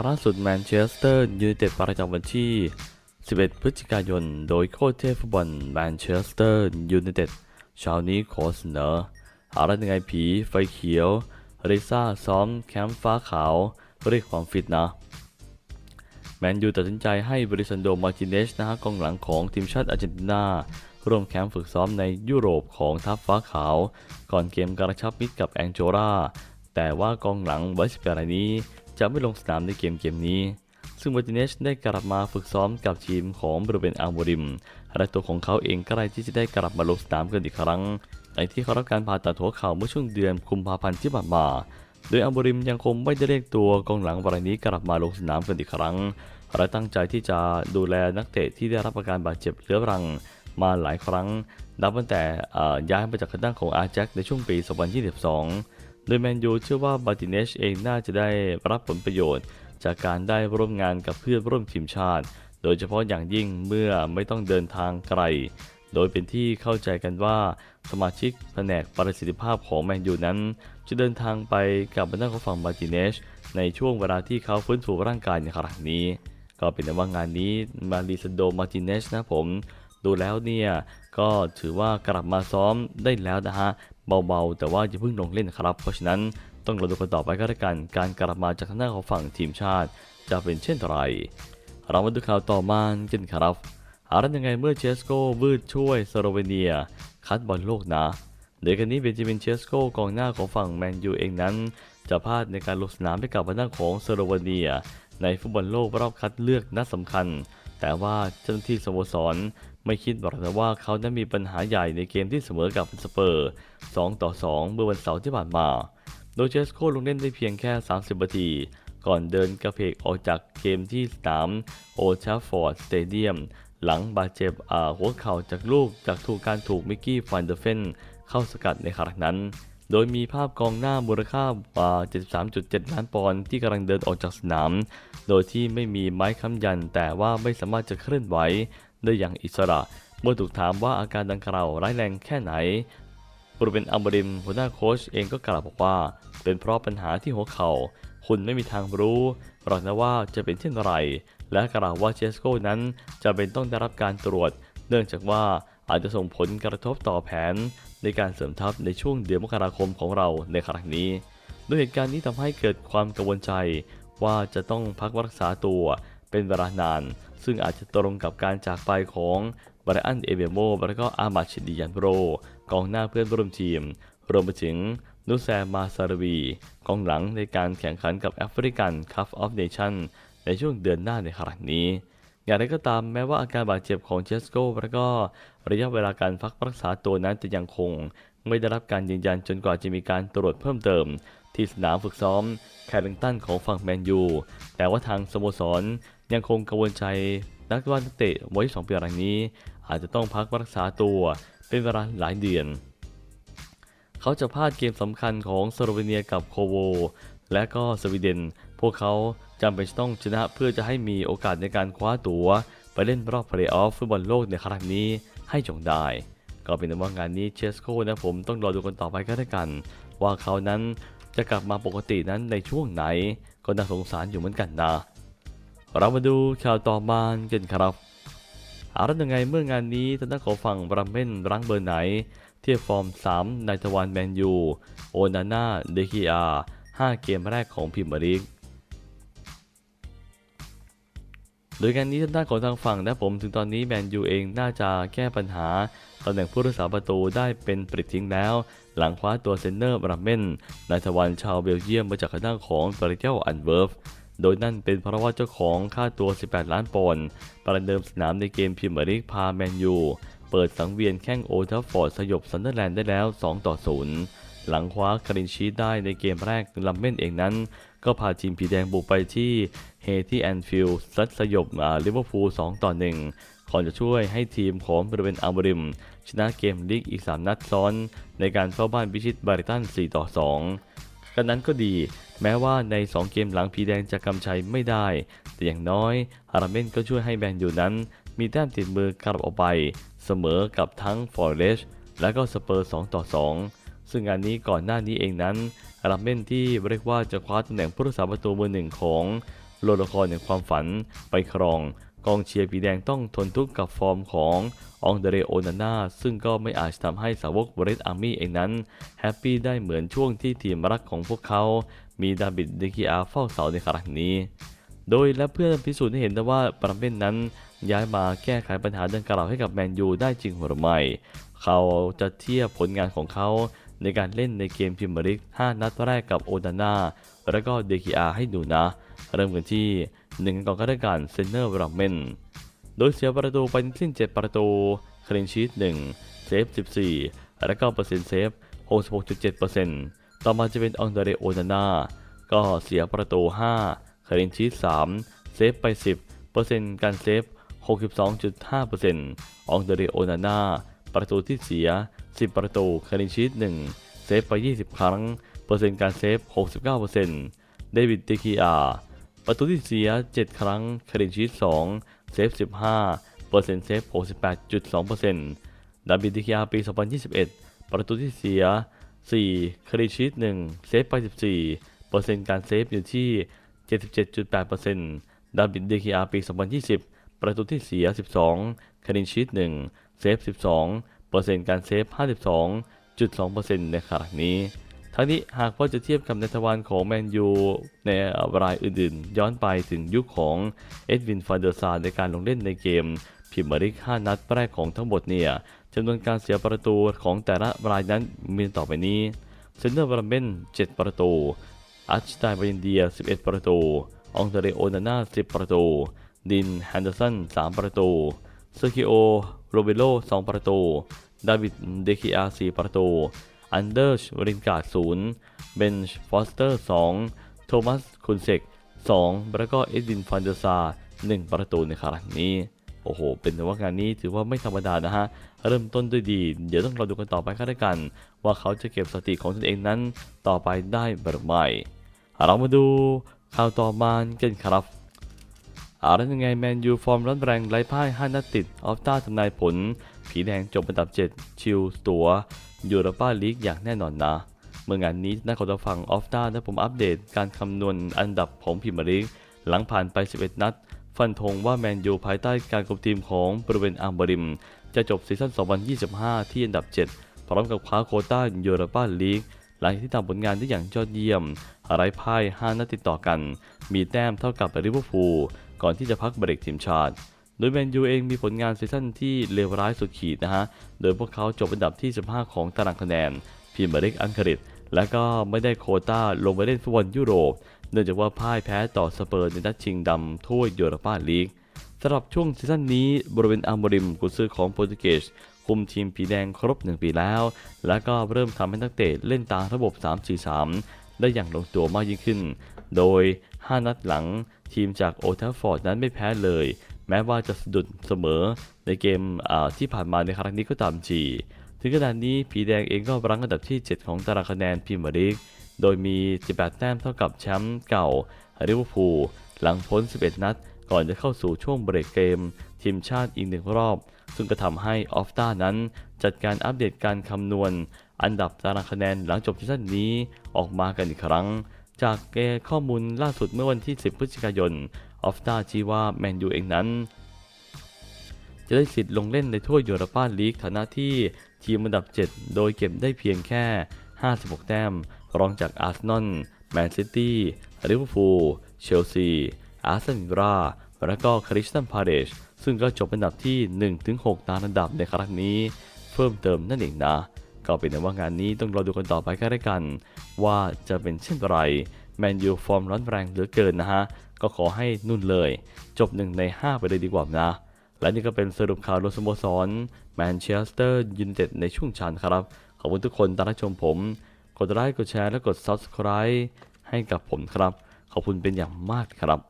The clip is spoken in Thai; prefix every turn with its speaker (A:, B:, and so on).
A: ครั้งสุดแมนเชสเตอร์ยูไนเต็ดประจำวันที่ 11 พฤศจิกายน โดยโค้ชเทฟุตบอลแมนเชสเตอร์ยูไนเต็ดเช้านี้ขอเสนอหาอะไรยังไงผีไฟเขียวริซ่าซ้อมแคมป์ฟ้าขาวเรียกความฟิตนะ แมนยูตัดสินใจให้บริซันโดมาร์ติเนสนะฮะกองหลังของทีมชาติอาร์เจนตินาร่วมแคมป์ฝึกซ้อมในยุโรปของทัพฟ้าขาว ก่อนเกมกระชับมิตรกับแองโจราแต่ว่ากองหลังวัย18รายนี้ จะไม่ลงสนามในเกมเกมนี้ ซึ่งมาร์ติเนสได้กลับมาฝึกซ้อมกับทีมของบริเวณอัลโมริม และตัวของเขาเองก็ใกล้ที่จะได้กลับมาลงสนามกันอีกครั้งหลังที่เขารับการผ่าตัดหัวเข่าเมื่อช่วงเดือนกุมภาพันธ์ที่ผ่านมาโดยอัลโมริมยังคงไม่ได้เรียกตัวกองหลังรายนี้กลับมาลงสนามกันอีกครั้งและตั้งใจที่จะดูแลนักเตะที่ได้รับอาการบาดเจ็บเรื้อรังมาหลายครั้ง นับตั้งแต่ย้ายมาจากคณะของอาร์แจ็คในช่วงปี 2022 โดยแมนยูเชื่อว่าบาติเนชเองน่าจะได้รับผลประโยชน์ จากการได้ร่วมงานกับเพื่อนร่วมทีมชาติ โดยเฉพาะอย่างยิ่งเมื่อไม่ต้องเดินทางไกล โดยเป็นที่เข้าใจกันว่าสมาชิกแผนกประสิทธิภาพของแมนยูนั้น จะเดินทางไปกับบรรดาของฝั่งมาร์ติเนชในช่วงเวลาที่เขาฟื้นฟูร่างกายในครั้งนี้ ก็เป็นว่างานนี้มาริซโดมาร์ติเนสนะผม ดูแล้วเนี่ยก็ถือว่ากลับมาซ้อมได้แล้วนะฮะ เบาๆ แต่ว่าอย่าเพิ่งลงเล่นครับ เพราะฉะนั้นต้องรอดูกันต่อไปก็แล้วกัน การกลับมาจากทางด้านของฝั่งทีมชาติ จะเป็นเช่นไร เรามาดูข่าวต่อมากันครับหารันยังไงเมื่อเชสโก้วืดช่วยสโลเวเนีย คัดบอลโลกนะโดยกันนี้เบนจามินเชสโกกองหน้าของฝั่งแมนยูเองนั้น จะพลาดในการลงสนามไปกับบรรดาของสโลเวเนีย ในฟุตบอลโลกรอบคัดเลือกนัดสำคัญ แต่ว่าเจ้าหน้าที่สโมสรไม่คิดหรอกนะว่าเขานั้นมีปัญหาใหญ่ในเกมที่เสมอกับสเปอร์ 2 ต่อ 2 เมื่อวันเสาร์ที่ผ่านมา โดยเจสโกลงเล่นได้เพียงแค่ 30 นาที ก่อนเดินกระเพกออกจากเกมที่สนามโอชาฟอร์ดสเตเดียมหลังบาดเจ็บหัวเข่าจากลูกจากถูกการถูกมิกกี้ฟันเดอร์เฟนเข้าสกัดในครั้งนั้น โดยมีภาพกองหน้ามูลค่าอ่า73.7 ล้านปอนด์ที่กำลังเดินออกจากสนาม โดยที่ไม่มีไม้ค้ำยัน แต่ว่าไม่สามารถจะเคลื่อนไหวได้อย่างอิสระ เมื่อถูกถามว่าอาการดังกล่าวร้ายแรงแค่ไหนบริเวณอัมบริมหัวหน้าโค้ชเองก็กล่าวบอกว่า เป็นเพราะปัญหาที่หัวเขา่า คุณไม่มีทางรู้หรอกนะว่าจะเป็นเช่นไร และกล่าวว่าเจสโก้นั้นจะเป็นต้องได้รับการตรวจ เนื่องจากว่าอาจจะส่งผลกระทบต่อแผน ในการเสริมทัพในช่วงเดือนมกราคมของเราในครั้งนี้ โดยเหตุการณ์นี้ทำให้เกิดความกังวลใจ ว่าจะต้องพักรักษาตัวเป็นเวลานาน ซึ่งอาจจะตรงกับการจากไปของบรอันเอเบโมและก็อามาชิดิยันโรกองหน้าเพื่อนร่วมทีม รวมไปถึงนุแซมาซารวีกองหลังในการแข่งขันกับแอฟริกันคัพออฟเนชั่นในช่วงเดือนหน้าในครั้งนี้ อย่างไรก็ตามแม้ว่าอาการบาดเจ็บของเจสโกและก็ระยะเวลาการพักรักษาตัวนั้นจะยังคง ไม่ได้รับการยืนยันจนกว่าจะมีการตรวจเพิ่มเติม ที่สนามฝึกซ้อมแคริงตันของฝั่งแมนยู แต่ว่าทางสโมสรยังคงกังวลใจนักว่านักเตะวัย2ปีรายนี้ อาจจะต้องพักรักษาตัวเป็นเวลาหลายเดือน เขาจะพลาดเกมสำคัญของสโลเวเนียกับโคโว และก็สวีเดน พวกเขาจำเป็นต้องชนะเพื่อจะให้มีโอกาสในการคว้าตั๋ว ไปเล่นรอบเพลย์ออฟฟุตบอลโลกในครั้งนี้ให้จงได้ ก็เป็นว่างานนี้เชสโกนะผมต้องรอดูกันต่อไปก็แล้วกัน ว่าเขานั้นจะกลับมาปกตินั้นในช่วงไหน ก็น่าสงสารอยู่เหมือนกันนะ เรามาดูข่าวต่อมากันครับอาละยังไงเมื่องานนี้ทางด้านของฝั่งบรัมเมนรังเบอร์ไหน เทียบฟอร์ม3ในตะวันแมนยู โอนาน่า เดคิอา5เกมแรกของพรีเมียร์ลีก โดยการนี้ทางด้านของทางฝั่งนะผมถึงตอนนี้แมนยูเองน่าจะแก้ปัญหาตำแหน่งผู้รักษาประตูได้เป็นปริทิ้งแล้ว หลังคว้าตัวเซนเนอร์บรัมเมนนายตะวันชาวเบลเยียมมาจากทางด้านของบริเจลอันเวิร์ฟโดยนั่นเป็นเพราะว่าเจ้าของค่าตัว 18 ล้านปอนด์ประเดิมสนามในเกมพรีเมียร์ลีกพาแมนยูเปิดสังเวียนแข้งโอทัฟฟอร์ดสยบซันเดอร์แลนด์ได้แล้ว 2 ต่อ 0 หลังคว้าคารินชีได้ในเกมแรกลัมเมนเองนั้น ก็พาทีมผีแดงบุกไปที่เฮที่แอนฟิลด์ซัดสยบลิเวอร์พูล2ต่อ1ก่อนจะช่วยให้ทีมของบริเวณอัลบริม ชนะเกมลีกอีก 3 นัดซ้อน ในการเข้าบ้านพิชิตบาริตัน4ต่อ2กันนั้นก็ดี แม้ว่าใน 2 เกมหลังผีแดงจะกำชัยไม่ได้ แต่อย่างน้อยอาราเมนก็ช่วยให้แมนยูนั้น มีแต้มติดมือกลับออกไป เสมอกับทั้งฟอร์เรสและก็สเปอร์2ต่อ2 ซึ่งงานนี้ก่อนหน้านี้เองนั้นอาราเมนที่เรียกว่าจะคว้าตำแหน่งผู้รักษาประตูมือร์หนึ่งของโลดละครในความฝันไปครอง กองเชียร์ปีแดงต้องทนทุกข์กับฟอร์มขององเดเรโอนาน่าซึ่งก็ไม่อาจทำให้สาวกบริสอาร์มี่เองนั้น แฮปปี้ได้เหมือนช่วงที่ทีมรักของพวกเขา มีดาบิดเดกิอาเฝ้าเสาในครั้งนี้ โดยและเพื่อพิสูจน์ให้เห็นได้ว่าปรเมนนั้น ย้ายมาแก้ไขปัญหาดังกล่าวให้กับแมนยูได้จริงหรือไม่เขาจะเทียบผลงานของเขา ในการเล่นในเกมพรีเมียร์ลีก5 นัดแรกกับโอนาน่าและก็เดกิอาให้ดูนะ เริ่มกันที่หนึ่งกองกรการเซนเนอร์บราเมนโดยเสียประตูไปสิ้น 7 ประตูคลีนชีต1เซฟ 14 และก็เปอร์เซ็นต์เซฟ 66.7%ต่อมาจะเป็นองเดเรโอนาน่าก็เสียประตู 5คลีนชีต3เซฟไป 10เปอร์เซ็นต์การเซฟ 62.5%องเดเรโอนาน่า ประตูที่เสีย 10 ประตูคลีนชีต1เซฟไป 20 ครั้ง เปอร์เซ็นต์การเซฟ 69%เดวิดเดคีอาประตูที่เสีย 7 ครั้งคลีนชีต2เซฟ 15 เปอร์เซ็นต์เซฟ 68.2%ดาบิดดิคิอาปี 2021 ประตูที่เสีย 4คลีนชีต1เซฟไป 14 เปอร์เซ็นต์การเซฟอยู่ที่ 77.8%ดาบิดดิคิอาปี 2020 ประตูที่เสีย 12คลีนชีต1 เซฟ 12 เปอร์เซ็นต์การเซฟ 52.2%ในครั้งนี้ ทั้งนี้หากว่าจะเทียบกับในทวารของแมนยูในรายอื่นๆ ย้อนไปถึงยุคของเอ็ดวินฟานเดอร์ซาในการลงเล่นในเกมพรีเมียร์ลีก5นัดแรกของทั้งหมดเนี่ยจำนวนการเสียประตูของแต่ละรายนั้นมีต่อไปนี้เซนเนอร์บราเมน7 ประตูอาร์ชไตน์บรินเดีย 11 ประตู องเตเรโอนาน่า 10 ประตู ดิน แฮนเดอร์สัน 3 ประตู เซอร์คิโอ โรเบโล2ประตู ดาวิด เดคิอา4ประตู อันเดอร์ชรินการ์ด0เบนช์ฟอสเตอร์2โทมัส คุนเซก2แล้วก็เอ็ดวิน ฟันเดอร์ซา1ประตูในครั้งนี้ โอ้โห เป็นว่างานนี้ถือว่าไม่ธรรมดานะฮะ เริ่มต้นด้วยดี เดี๋ยวต้องรอดูกันต่อไปก็แล้วกัน ว่าเขาจะเก็บสติของตนเองนั้น ต่อไปได้หรือไม่เรามาดูข่าวต่อมากันครับ เอาแล้วยังไงแมนยูฟอร์มร้อนแรงไร้พ่าย5นัดติด ออฟต้าทำนายผล ผีแดงจบอันดับ 7 ชิลตัวยูโรปาลีกอย่างแน่นอนนะ เมื่องานนี้นักข่าวฟังออฟต้าได้ผมอัปเดตการคำนวณอันดับของพรีมียร์ลีกหลังผ่านไป 11 นัด ฟันธงว่าแมนยูภายใต้การคุมทีมของบริเวนอัมบริม จะจบซีซั่น 2025 ที่อันดับ 7 พร้อมกับคว้าโคต้ายูโรปาลีกหลังจากที่ทำผลงานได้อย่างยอดเยี่ยมไร้พ่าย 5 นัดติดต่อกัน มีแต้มเท่ากับลิเวอร์พูล ก่อนที่จะพักเบรกทีมชาติ โดยแมนยูเองมีผลงานซีซั่นที่เลวร้ายสุดขีดนะฮะ โดยพวกเขาจบอันดับที่ 15 ของตารางคะแนนพรีเมียร์ลีกอังกฤษ และก็ไม่ได้โคต้าลงไปเล่นฟุตบอลยุโรป เนื่องจากว่าพ่ายแพ้ต่อสเปอร์ในนัดชิงดำถ้วยยูโรปาลีกสำหรับช่วงซีซั่นนี้บริเวณอัมบริมกุซือของโปรตุเกสคุมทีมผีแดงครบ 1 ปีแล้ว และก็เริ่มทำให้นักเตะเล่นตามระบบ 3-4-3 ได้อย่างลงตัวมากยิ่งขึ้น โดย 5 นัดหลัง ทีมจากโอลด์แทัฟฟอร์ดนั้นไม่แพ้เลย แม้ว่าจะสะดุดเสมอในเกมอ่าที่ผ่านมาในครั้งนี้ก็ตามจีถึงขนาดนี้ผีแดงเองก็รั้งอันดับที่ 7 ของตารางคะแนนพรีเมียร์ลีกโดยมี 18 แต้มเท่ากับแชมป์เก่าลิเวอร์พูลหลังพ้น 11 นัด ก่อนจะเข้าสู่ช่วงเบรกเกม ทีมชาติอีกหนึ่งรอบ ซึ่งก็ทำให้ออฟต้านั้น จัดการอัปเดตการคำนวณ อันดับตารางคะแนนหลังจบซีซั่นนี้ออกมากันอีกครั้ง จากเกข้อมูลล่าสุดเมื่อวันที่ 10 พฤศจิกายน ออฟตาชี้ว่าแมนยูเองนั้น จะได้สิทธิ์ลงเล่นในถ้วยยูโรปาลีกฐานะที่ทีมอันดับ 7 โดยเก็บได้เพียงแค่ 56 แต้ม รองจากอาร์เซนอล แมนซิตี้ ลิเวอร์พูล เชลซี อาร์เซนอลและก็คริสตันพาเดชซึ่งก็จบอันดับที่ 1-6 ตามอันดับในครั้งนี้ เพิ่มเติมนั่นเองนะ ก็เป็นแต่ว่างานนี้ต้องรอดูกันต่อไปก็ได้กัน ว่าจะเป็นเช่นไรแมนยูฟอร์มร้อนแรงเหลือเกินนะฮะ ก็ขอให้นุ่นเลย จบ 1 ใน 5 ไปเลยดีกว่านะ และนี่ก็เป็นสรุปข่าวรวมสโมสรแมนเชสเตอร์ยูไนเต็ดในช่วงชันครับ ขอบคุณทุกคนที่รับชมผม กดไลค์กดแชร์และกด Subscribe ให้กับผมครับ ขอบคุณเป็นอย่างมากครับ